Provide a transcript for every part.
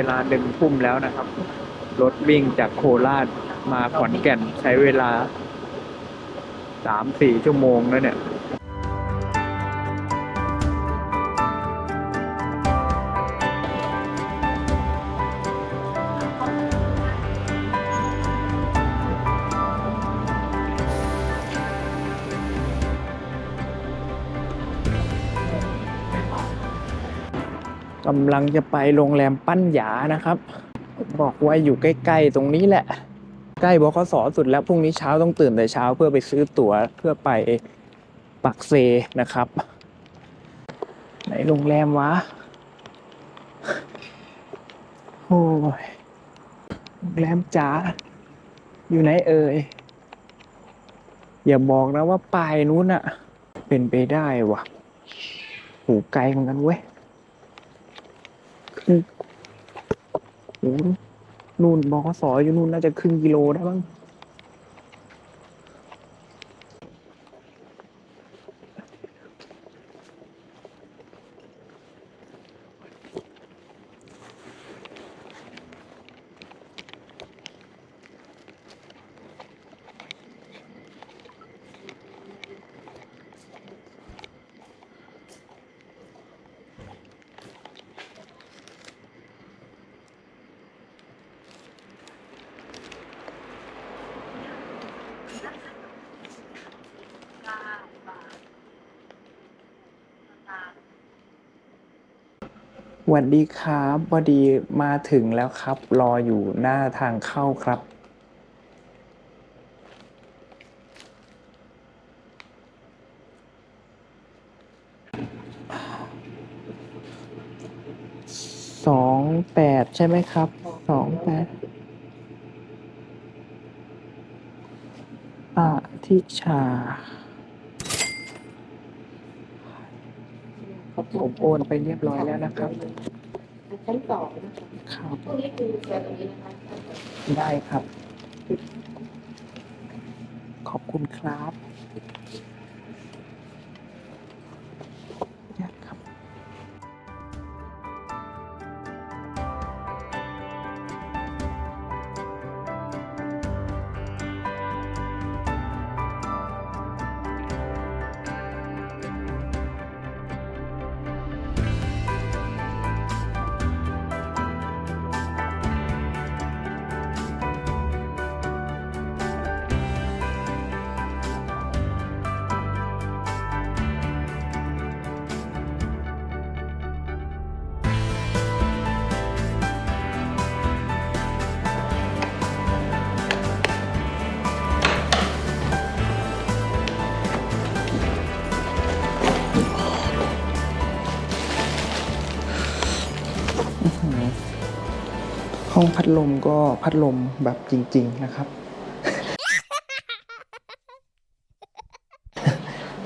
เวลาหนึ่งทุ่มแล้วนะครับ รถวิ่งจากโคราชมาขอนแก่นใช้เวลาสามสี่ชั่วโมงแล้วเนี่ย กำลังจะไปโรงแรมปั้นหยานะครับ บอกว่าอยู่ใกล้ๆตรงนี้แหละ ใกล้บคสสุดแล้วพรุ่งนี้เช้าต้องตื่นแต่เช้าเพื่อไปซื้อตั๋วเพื่อไปปักเซนะครับ ไหนโรงแรมวะโอ้ยโรงแรมจ๋าอยู่ไหนเอ่ยอย่าบอกนะว่าปลายนู้นอะเป็นไปได้วะหูไกลเหมือนกันเว้ย โอ้โหนู่นบกสอยู่นู่นน่าจะครึ่งกิโลได้บ้าง สวัสดีครับพอดีมาถึงแล้วครับ รออยู่หน้าทางเข้าครับ สองแปดใช่ไหมครับ สองแปดอ่าทิชา ผมโอนไปเรียบร้อยแล้วนะครับชั้นสองนะคะครับพวกนี้คือเจอตรงนี้นะคะได้ครับ ขอบคุณครับ ห้องพัดลมก็พัดลมแบบจริง ๆนะครับ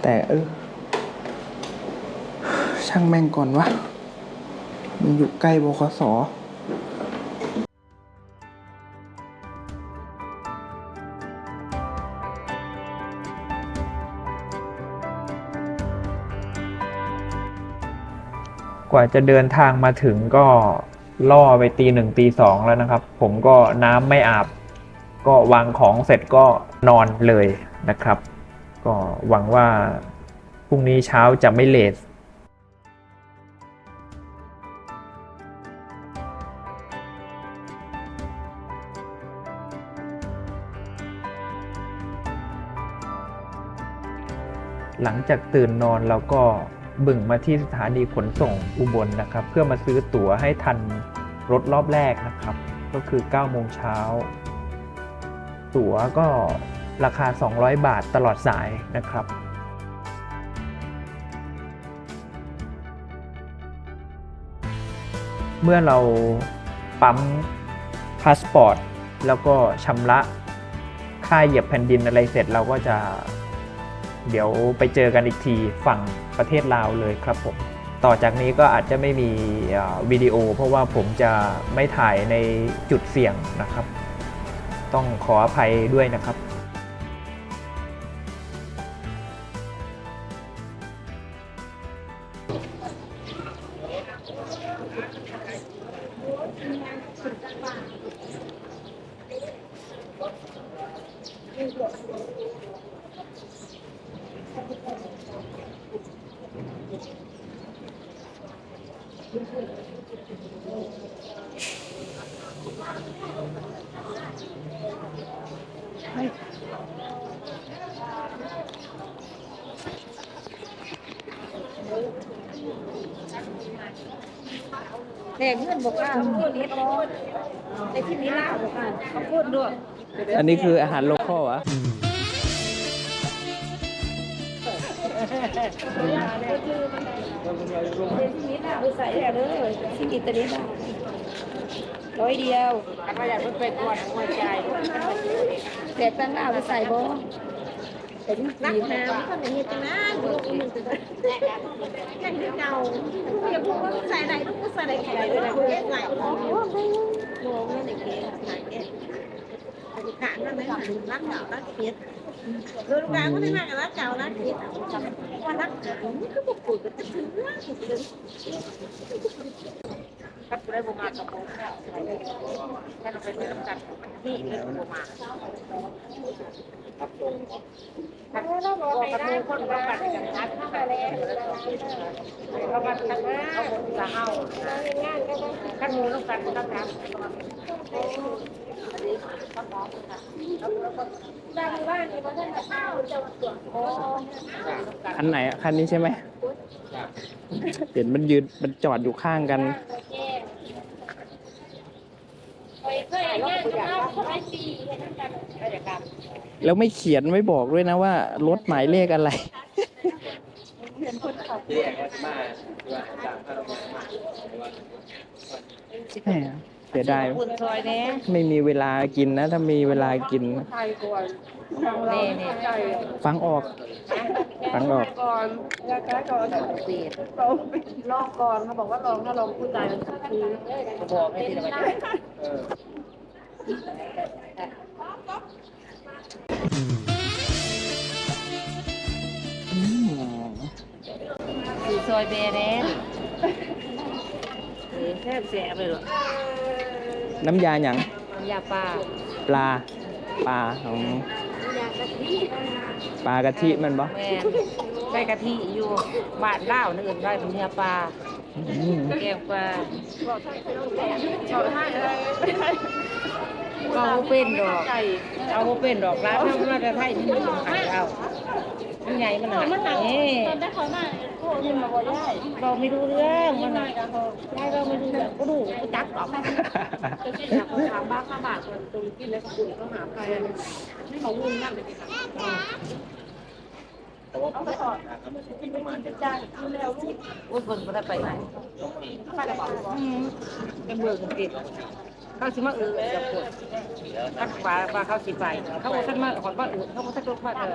แต่เออช่างแม่งก่อนวะ มันอยู่ใกล้บคสกว่าจะเดินทางมาถึงก็ ล่อไปตีหนึ่งตีสองแล้วนะครับ ผมก็น้ำไม่อาบ ก็วางของเสร็จก็นอนเลยนะครับ ก็หวังว่าพรุ่งนี้เช้าจะไม่เลทหลังจากตื่นนอนเราก็ บึ่งมาที่สถานีขนส่งอุบลนะครับ เพื่อมาซื้อตั๋วให้ทันรถรอบแรกนะครับ ก็คือ 9 โมงเช้า ตั๋วก็ราคา 200 บาทตลอดสายนะครับเมื่อเราปั๊มพาสปอร์ต แล้วก็ชำระค่าเหยียบแผ่นดินอะไรเสร็จเราก็จะ เดี๋ยวไปเจอกันอีกทีฝั่งประเทศลาวเลยครับผม ต่อจากนี้ก็อาจจะไม่มีวิดีโอ เพราะว่าผมจะไม่ถ่ายในจุดเสี่ยงนะครับ ต้องขออภัยด้วยนะครับ แดงเงินบอกว่าพูดนี้ก็ในที่นี้ล่าบอกว่าเขาพูดด้วย อันนี้คืออาหารโลคอลอะในที่นี้ล่าไปใส่เลยที่กิ ร้อยเดียวถ้าอยากเป็นตัวหัวใจแต่ตั้งหน้าไปใส่บ่แต่ที่จีนนะมันก็เป็นเหตุการณ์ลูกมันจะยังเก่าอย่าพูดว่าใส่ไหนต้องใส่ไหนใส่ไหนด้วยนะคุณใส่โอ้โหโง่เงี้ยเด็กๆใส่แก่ขานนั่นเลยรักเก่ารักเกียรติ คือลูกการก็ได้มากับรักเก่ารักเกียรติว่ารักเก่าก็บอกปุ๋ยก็จะถึงว่าถึงเลยถ้าได้บ่มากับผมถ้าเราไปซื้อน้ำกันนี่เลยบ่มาถ้าเราบอกกับมือคนเราปัดกันนัดเข้าไปแล้วเราปัดกันเอาคนละเฮาขั้นมูต้องกันต้องกั นดังว่านี่มันได้ข้าวจะตัวโอ้คันไหนอะคันนี้ใช่ไหมเห็นมันยืนมันจอดอยู่ข้างกันเคยเคยอันนี้ข้าวเขาไม่ตีแล้วไม่เขียนไม่บอกด้วยนะว่า รถหมายเลขอะไรแหมเสียดายคุณซอยนี้ไม่มีเวลากินนะ ถ้ามีเวลากินนี่นี่ฟังออก ฟังออกก่อนแล้วก็ก่อนเสียลองก่อนเขาบอกว่าลองถ้าลองพูดใจมันคือบอกให้ทีละวันคือซอยเบเน่แซ่บแซ่บเลยหรอ น้ำยาหยังยาปลาปลาปลาของปลากะทิมันบ่แม่ใส่กะทิอยู่บ้านเล่าวนึกได้เป็นเนื้อปลาอืม แกงปลาเอาเป็นดอก เอาเป็นดอกร้านทำมาแต่ไทยที่มีขายเอามันใหญ่มันหนักนี่ได้เขามาโอ้ยมาบ่ได้เราไม่รู้เรื่องมันหนักยายเราไม่รู้เรื่องก็ดูก็จักออกจะกินอยากถามบ้าข้าบาทคนตูกินแล้วก็ปุ๋ยก็หาใครไม่ของมึงนั่นเลยค่ะเอาไปก่อนกินไปกินไปจ้างกินแล้วลูกอุ้ยเบิ่งก็ได้ไปไหนไปแล้วบอกเป็นเบิ่งติดเขาสิมาเออจะปวด ทักปลาปลาเขาสิไปเขาบอกท่านมาขอนบ้านอื่นเขาบอกท่านลูกมาเออ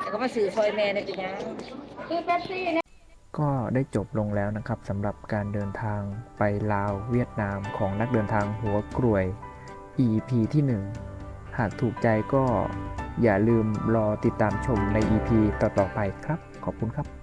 แต่ก็มาสื่อซอยแม่เนี่ยเป็นยังคือเป๊ปซี่เนี่ยก็ได้จบลงแล้วนะครับสำหรับการเดินทางไปลาวเวียดนามของนักเดินทางหัวกรวย EP ที่ 1 หากถูกใจก็อย่าลืมรอติดตามชมใน EP ต่อๆไปครับ ขอบคุณครับ